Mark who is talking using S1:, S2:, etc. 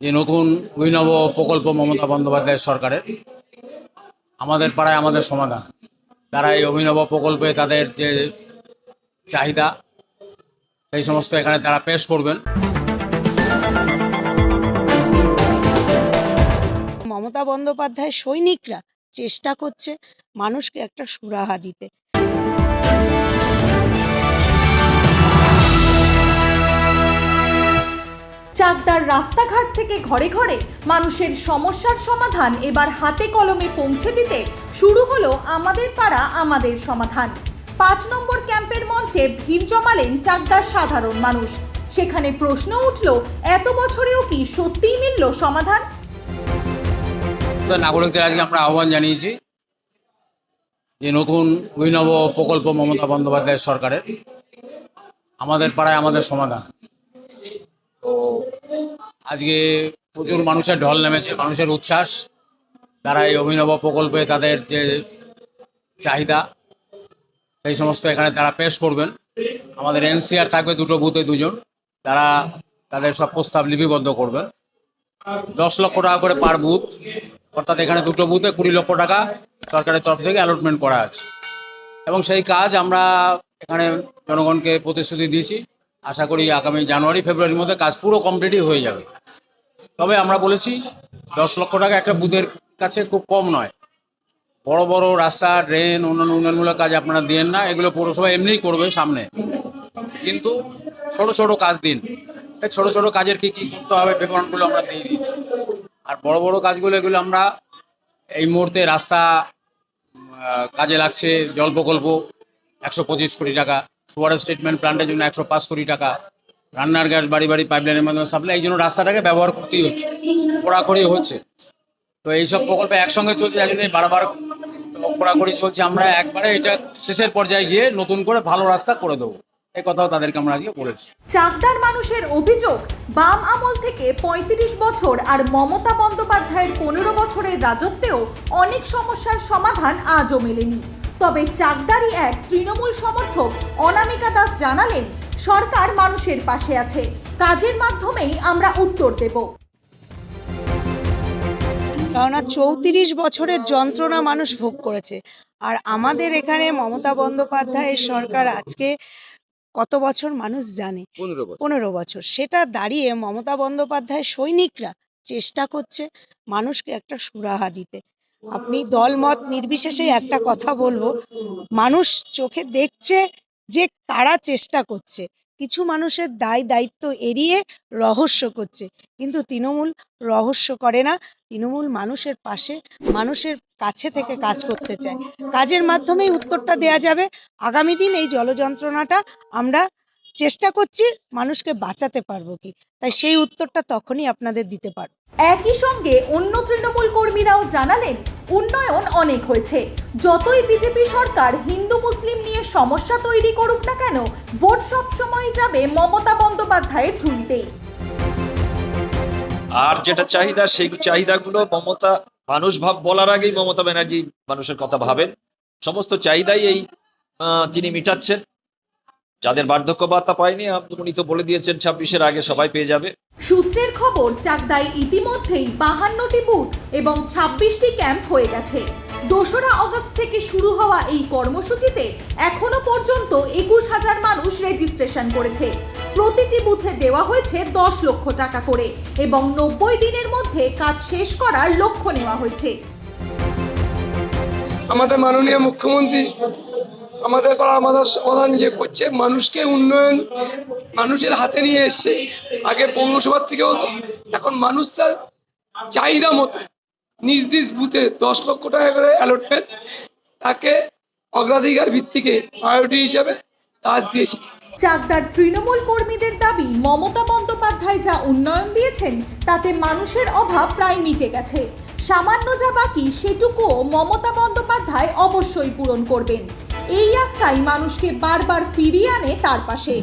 S1: যে নতুন অভিনব প্রকল্প মমতা বন্দ্যোপাধ্যায় সরকারের, আমাদের পাড়ায় আমাদের সমাধান। তারা এই অভিনব প্রকল্পে তাদের যে চাহিদা, সেই সমস্ত এখানে তারা পেশ করবেন।
S2: মমতা বন্দ্যোপাধ্যায় সৈনিকরা চেষ্টা করছে মানুষকে একটা সুরাহা দিতে।
S3: চাকদার রাস্তাঘাট থেকে ঘরে ঘরে মানুষের সমস্যার সমাধান এবার হাতে কলমে পৌঁছে দিতে শুরু হলো আমাদের পাড়া, আমাদের সমাধান। পাঁচ নম্বর ক্যাম্পের মঞ্চে ভিড় জমালেন চাকদার সাধারণ মানুষ। সেখানে প্রশ্ন উঠল, এত বছরেও কি সত্যিই মিলল সমাধান?
S1: নাগরিকদের আজকে আমরা আহ্বান জানিয়েছি যে নতুন অভিনব প্রকল্প মমতা বন্দ্যোপাধ্যায় সরকারের। আমাদের পাড়ায় আমাদের সমাধান। আজকে প্রচুর মানুষের ঢল নেমেছে, মানুষের উচ্ছ্বাস। তারা এই অভিনব প্রকল্পে তাদের যে চাহিদা, সেই সমস্ত এখানে তারা পেশ করবেন। আমাদের এনসিআর থাকবে দুটো বুথে দুজন। তারা তাদের সব প্রস্তাব লিপিবদ্ধ করবেন। দশ লক্ষ টাকা করে পার বুথ, অর্থাৎ এখানে দুটো বুথে কুড়ি লক্ষ টাকা সরকারের তরফ থেকে অ্যালটমেন্ট করা আছে। এবং সেই কাজ আমরা এখানে জনগণকে প্রতিশ্রুতি দিয়েছি। আশা করি আগামী জানুয়ারি, ফেব্রুয়ারির মধ্যে কাজ পুরো কমপ্লিটই হয়ে যাবে। তবে আমরা বলেছি, দশ লক্ষ টাকা একটা বুথের কাছে খুব কম নয়। বড় বড় রাস্তা, ড্রেন, অন্যান্য উন্নয়নমূলক কাজ আপনারা দিন না, এগুলো পৌরসভা এমনিই করবে সামনে। কিন্তু ছোট ছোট কাজ দিন। ছোট ছোট কাজের কি কি করতে হবে বিবরণগুলো আমরা দিয়ে দিয়েছি। আর বড় বড় কাজগুলো এগুলো আমরা এই মুহূর্তে রাস্তা কাজে লাগছে, জল প্রকল্প, একশো পঁচিশ কোটি টাকা। সুয়ারেজ ট্রিটমেন্ট প্ল্যান্টের জন্য একশো পাঁচ কোটি টাকা, রান্নার গ্যাস বাড়ি বাড়ি পাইপলাইনের মাধ্যমে সাপ্লাই এই জন্য রাস্তাটাকে ব্যবহার করতেই হচ্ছে, কড়াকড়ি হচ্ছে। তো এইসব প্রকল্প একসঙ্গে চলছে, একদিন বারবার কড়াকড়ি চলছে, আমরা একবারে এটা শেষের পর্যায়ে গিয়ে নতুন করে ভালো রাস্তা করে দেবো। এই তাদেরকে আমরা আজকে বলেছি।
S3: চাকদার মানুষের অভিযোগ, বাম আমল থেকে ৩৫ বছর আর মমতা বন্দ্যোপাধ্যায়ের পনেরো বছরের রাজত্বেও অনেক সমস্যার সমাধান আজও মেলেনি। তবে চাকদারই এক তৃণমূল সমর্থক অনামিকা দাস জানালেন সরকার মানুষের পাশে আছে। কাজের মাধ্যমেই আমরা উত্তর দেব।
S2: কেননা চৌত্রিশ বছরের যন্ত্রণা মানুষ ভোগ করেছে। আর আমাদের এখানে মমতা বন্দ্যোপাধ্যায়ের সরকার আজকে কত বছর মানুষ জানে? পনেরো বছর। সেটা দাঁড়িয়ে মমতা বন্দ্যোপাধ্যায় সৈনিকরা চেষ্টা করছে মানুষকে একটা সুরাহা দিতে। আপনি দলমত নির্বিশেষে একটা কথা বলব। মানুষ চোখে দেখছে যে কারা চেষ্টা করছে। কিছু মানুষের দায় দায়িত্ব এড়িয়ে রহস্য করছে। কিন্তু তৃণমূল রহস্য করে না। তৃণমূল মানুষের পাশে, মানুষের কাছে থেকে কাজ করতে চায়। কাজের মাধ্যমেই উত্তরটা দেয়া যাবে। আগামী দিন এই জলযন্ত্রণাটা আমরা চেষ্টা করছি মানুষকে বাঁচাতে পারব কি? তাই সেই উত্তরটা তখনই আপনাদের দিতে পারব।
S3: একই সঙ্গে অন্য তৃণমূল কর্মীরাও জানালেন, উন্নয়ন অনেক হয়েছে। যতই বিজেপি সরকার হিন্দু মুসলিম নিয়ে সমস্যা তৈরি করুক না কেন, ভোট সব সময় যাবে মমতা বন্দ্যোপাধ্যায়ের ঝুলিতেই
S4: আর যেটা চাহিদা, সেই চাহিদাগুলো মমতা, মানুষ ভাব, বলার আগেই মমতা ব্যানার্জি মানুষের কথা ভাবেন। সমস্ত চাহিদাই এই তিনি মিটাচ্ছেন। যাদের বার্ধক্য ভাতা পায়নি আপ- উনি তো বলে দিয়েছেন, ছাব্বিশের আগে সবাই পেয়ে যাবে।
S3: সূত্রের খবর, চাকদায় ইতিমধ্যেই বাহান্নটি বুথ এবং ছাব্বিশটি ক্যাম্প হয়ে গেছে। দোসরা অগস্ট থেকে শুরু হওয়া এই কর্মসূচিতে এখনও পর্যন্ত একুশ হাজার মানুষ রেজিস্ট্রেশন করেছে। প্রতিটি বুথে দেওয়া হয়েছে দশ লক্ষ টাকা করে এবং নব্বই দিনের মধ্যে কাজ শেষ করার লক্ষ্য নেওয়া হয়েছে।
S5: আমাদের মাননীয় মুখ্যমন্ত্রী আমাদের করা আমাদের সমাধান যে করছে, মানুষকে উন্নয়ন মানুষের হাতে নিয়ে এসছে। আগে পৌরসভার থেকে হতো এখন মানুষ তার চাহিদা মতো, নিজ নিজ বুথে দশ লক্ষ টাকা করে অ্যালটমেন্ট তাকে অগ্রাধিকার ভিত্তিকে প্রায়োরিটি হিসাবে কাজ দিয়েছে।
S3: চাকদার তৃণমূল কর্মীদের দাবি, মমতা বন্দ্যোপাধ্যায় যা উন্নয়ন দিয়েছেন, তাতে মানুষের অভাব প্রায় মিটে গেছে। সামান্য যা বাকি, সেটুকুও মমতা বন্দ্যোপাধ্যায় অবশ্যই পূরণ করবেন। এই আস্থাই মানুষকে বারবার ফিরিয়ে আনে তার পাশে।